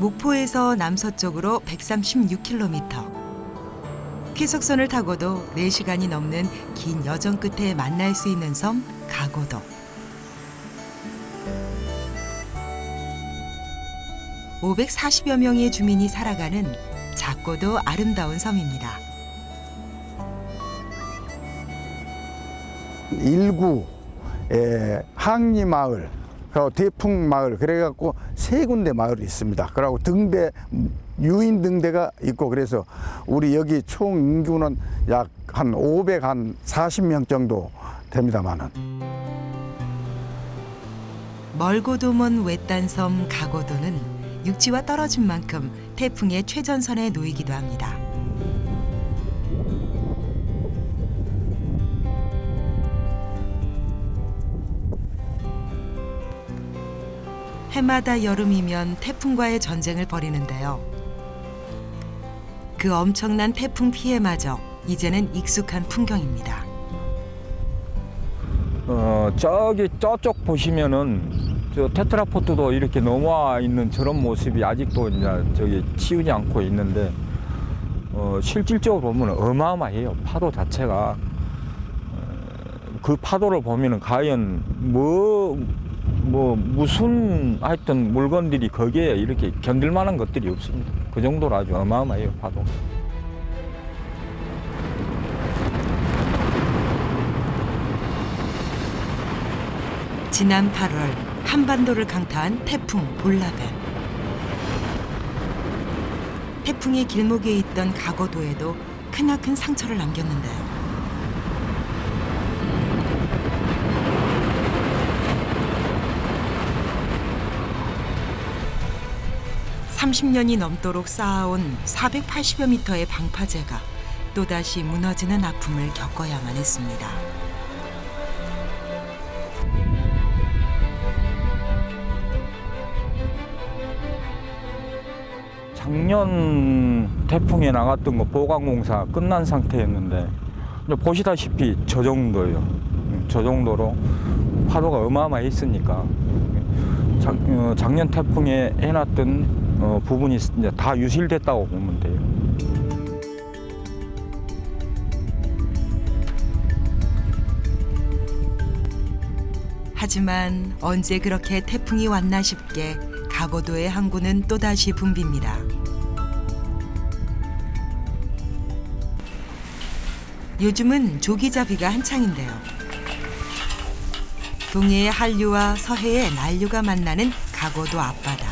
목포에서 남서쪽으로 136km. 쾌속선을 타고도 4시간이 넘는 긴 여정 끝에 만날 수 있는 섬 가고도. (540여) 명의 주민이 살아가는 작고도 아름다운 섬입니다. 일구 에, 항리 마을 그리고 대풍 마을 그래갖고 세 군데 마을이 있습니다. 그리고 등대 유인 등대가 있고 그래서 우리 여기 총 인구는 약 한 540명 정도 됩니다만은 멀고도 먼 외딴 섬 가고도는 육지와 떨어진 만큼 태풍의 최전선에 놓이기도 합니다. 해마다 여름이면 태풍과의 전쟁을 벌이는데요. 그 엄청난 태풍 피해마저 이제는 익숙한 풍경입니다. 어, 저기 저쪽 보시면은 저 테트라포트도 이렇게 넘어와 있는 저런 모습이 아직도 이제 저기 치우지 않고 있는데 어, 실질적으로 보면 어마어마해요. 파도 자체가 어, 그 파도를 보면은 과연 뭐, 뭐 무슨 하여튼 물건들이 거기에 이렇게 견딜 만한 것들이 없습니다. 그 정도로 아주 어마어마해요 파도. 지난 8월 한반도를 강타한 태풍 볼라벤. 태풍의 길목에 있던 가거도에도 크나큰 상처를 남겼는데요. (30년이) 넘도록 쌓아온 (480여) 미터의 방파제가 또다시 무너지는 아픔을 겪어야만 했습니다. 작년 태풍에 나갔던 거 보강공사 끝난 상태였는데 보시다시피 저 정도예요. 음, 저 정도로 파도가 어마어마했으니까 작, 어, 작년 태풍에 해놨던 어, 부분이 이제 다 유실됐다고 보면 돼요. 하지만 언제 그렇게 태풍이 왔나 싶게 가고도의 항구는 또다시 붐빕니다. 요즘은 조기잡이가 한창인데요. 동해의 한류와 서해의 난류가 만나는 가고도 앞바다.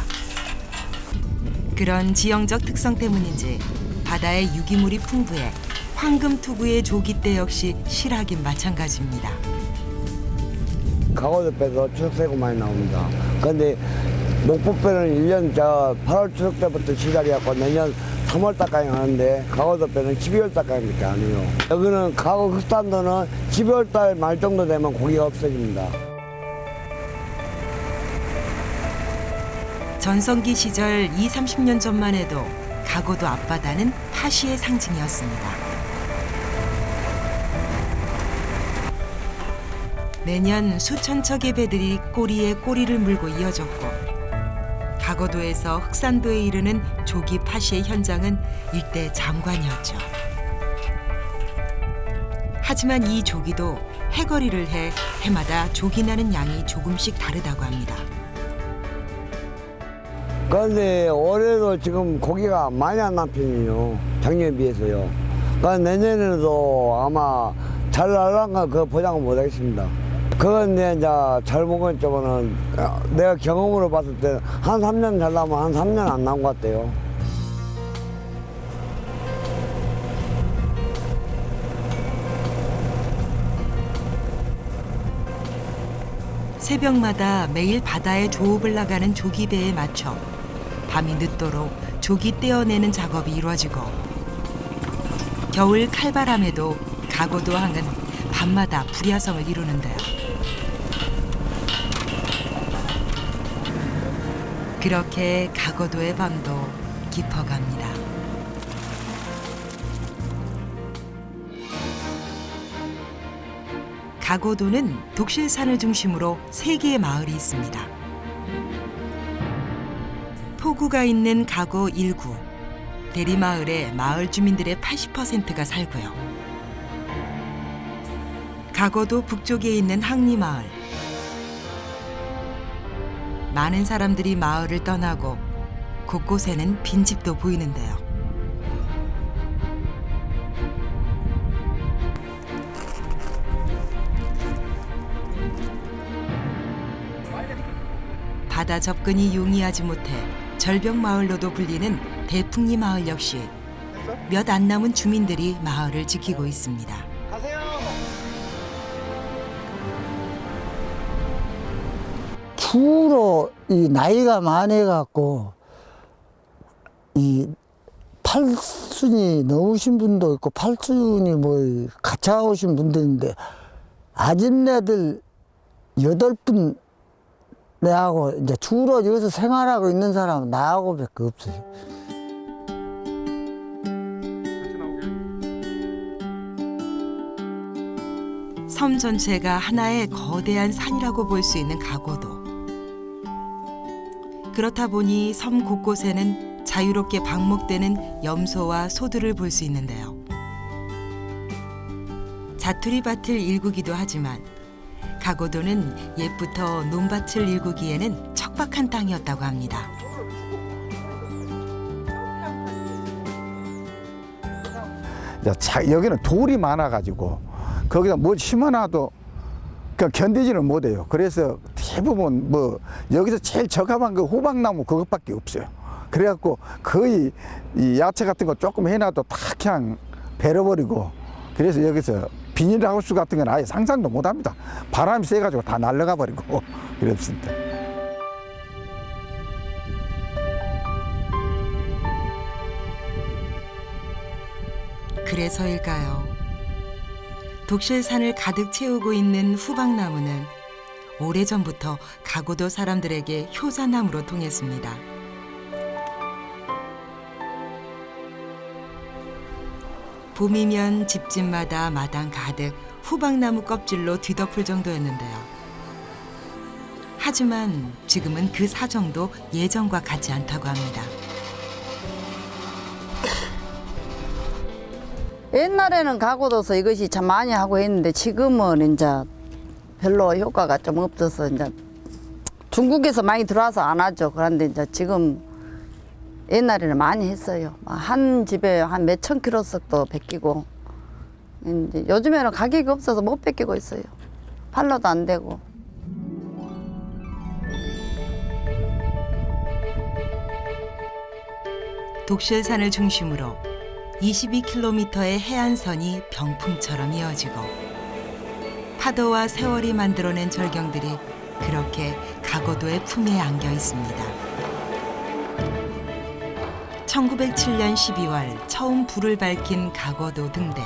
그런 지형적 특성 때문인지 바다의 유기물이 풍부해 황금투구의 조기대 역시 실하긴 마찬가지입니다. 강원도배도 추석새고 많이 나옵니다. 근데 목포배는 1년 저 8월 추석 때부터 시작해갖고 내년 3월 달까지 하는데 강원도 배는 12월 달까지밖에 안 해요. 여기는 가고 흑산도는 12월 달 말 정도 되면 고기가 없어집니다. 전성기 시절 2, 30년 전만 해도 가고도 앞바다는 파시의 상징이었습니다. 매년 수천 척의 배들이 꼬리에 꼬리를 물고 이어졌고 가고도에서 흑산도에 이르는 조기 파시의 현장은 일대 장관이었죠. 하지만 이 조기도 해거리를 해 해마다 조기 나는 양이 조금씩 다르다고 합니다. 그런데 올해도 지금 고기가 많이 안 난 편이에요. 작년에 비해서요. 그러니까 내년에도 아마 잘 날란가 그 보장은 못 하겠습니다. 그건 내 이제 잘 먹은 쪽은 내가 경험으로 봤을 때 한 3년 잘 나면 한 3년 안 나온 것 같아요. 새벽마다 매일 바다에 조업을 나가는 조기배에 맞춰 밤이 늦도록 조기 떼어내는 작업이 이루어지고 겨울 칼바람에도 가고도 항은 밤마다 불야성을 이루는데요. 그렇게 가고도의 밤도 깊어갑니다. 가고도는 독실산을 중심으로 세 개의 마을이 있습니다. 포구가 있는 가고 1구. 대리마을에 마을 주민들의 80%가 살고요. 가고도 북쪽에 있는 항리마을. 많은 사람들이 마을을 떠나고 곳곳에는 빈집도 보이는데요. 바다 접근이 용이하지 못해 절벽 마을로도 불리는 대풍리 마을 역시 몇 안 남은 주민들이 마을을 지키고 있습니다. 주로 이 나이가 많아 갖고 이 팔순이 넘으신 분도 있고 팔순이 뭐 가차 오신 분들인데 아집네들 여덟 분 내하고 이제 주로 여기서 생활하고 있는 사람은 나하고밖에 없어요. 섬 전체가 하나의 거대한 산이라고 볼 수 있는 가고도. 그렇다 보니 섬 곳곳에는 자유롭게 방목되는 염소와 소들을 볼 수 있는데요. 자투리 밭을 일구기도 하지만 가고도는 옛부터 논밭을 일구기에는 척박한 땅이었다고 합니다. 야, 자, 여기는 돌이 많아가지고 거기다 뭘 심어놔도 그 견디지는 못해요. 그래서 대부분 뭐 여기서 제일 적합한 그 호박나무 그것밖에 없어요. 그래갖고 거의 이 야채 같은 거 조금 해놔도 다 그냥 베려버리고 그래서 여기서 비닐하우스 같은 건 아예 상상도 못 합니다. 바람이 세가지고 다 날아가 버리고 그렇습니다. 그래서일까요? 독실산을 가득 채우고 있는 후박나무는 오래전부터 가고도 사람들에게 효자나무로 통했습니다. 봄이면 집집마다 마당 가득 후박나무 껍질로 뒤덮을 정도였는데요. 하지만 지금은 그 사정도 예전과 같지 않다고 합니다. 옛날에는 가고도서 이것이 참 많이 하고 했는데 지금은 이제 별로 효과가 좀 없어서 이제 중국에서 많이 들어와서 안 하죠. 그런데 이제 지금 옛날에는 많이 했어요. 한 집에 한 몇 천 킬로씩도 베끼고 이제 요즘에는 가격이 없어서 못 베끼고 있어요. 팔로도 안 되고. 독실산을 중심으로 22km의 해안선이 병풍처럼 이어지고 파도와 세월이 만들어낸 절경들이 그렇게 가고도의 품에 안겨 있습니다. 1907년 12월 처음 불을 밝힌 가고도 등대.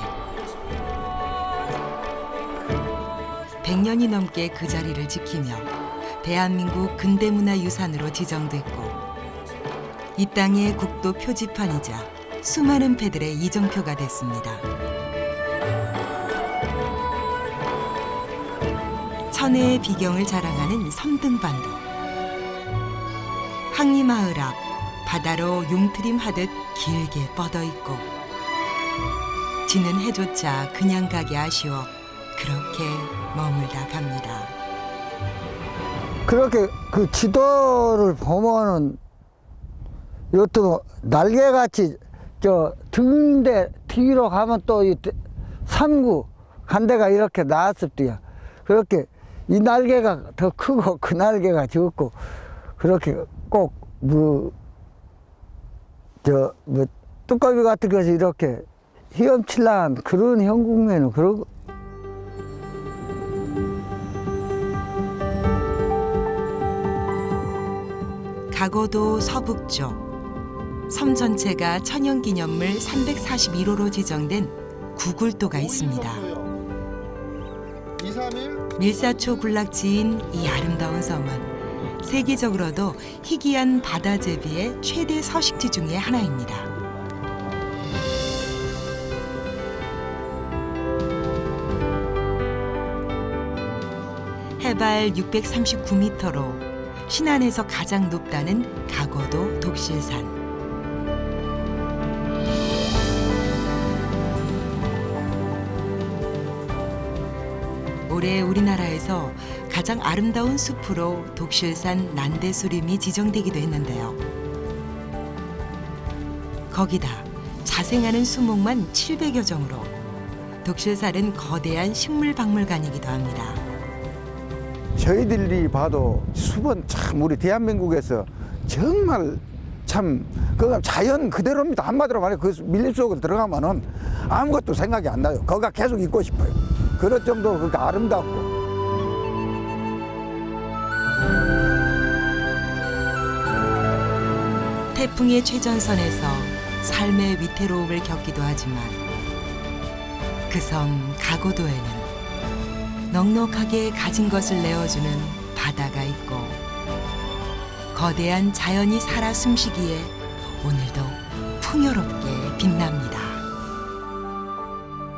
100년이 넘게 그 자리를 지키며 대한민국 근대문화유산으로 지정됐고 이 땅의 국도 표지판이자 수많은 패들의 이정표가 됐습니다. 천혜의 비경을 자랑하는 섬등반도. 항리마을 앞 바다로 용트림 하듯 길게 뻗어 있고 지는 해조차 그냥 가기 아쉬워 그렇게 머물다 갑니다. 그렇게 그 지도를 보면은 이것도 날개같이 저 등대 뒤로 가면 또 이 삼구 간 데가 이렇게 나왔을 때야 그렇게 이 날개가 더 크고 그 날개가 적고 그렇게 꼭뭐 저 뭐 뚜껑이 같은 것이 이렇게 헤엄칠란 그런 형국에는 그러고 가고도 서북쪽 섬 전체가 천연기념물 341호로 지정된 구굴도가 있습니다. 2, 3일 밀사초 군락지인 이 아름다운 섬은 세계적으로도 희귀한 바다 제비의 최대 서식지 중의 하나입니다. 해발 639m로 신안에서 가장 높다는 가거도 독실산. 올해 우리나라에서 가장 아름다운 숲으로 독실산 난대수림이 지정되기도 했는데요. 거기다 자생하는 수목만 700여 종으로 독실산은 거대한 식물박물관이기도 합니다. 저희들이 봐도 숲은 참 우리 대한민국에서 정말 참 그가 자연 그대로입니다. 한마디로 말해 그 밀림 속을 들어가면은 아무것도 생각이 안 나요. 거기가 계속 있고 싶어요. 그럴 정도로 그렇게 아름답고 태풍의 최전선에서 삶의 위태로움을 겪기도 하지만 그 섬 가고도에는 넉넉하게 가진 것을 내어주는 바다가 있고 거대한 자연이 살아 숨쉬기에 오늘도 풍요롭습니다.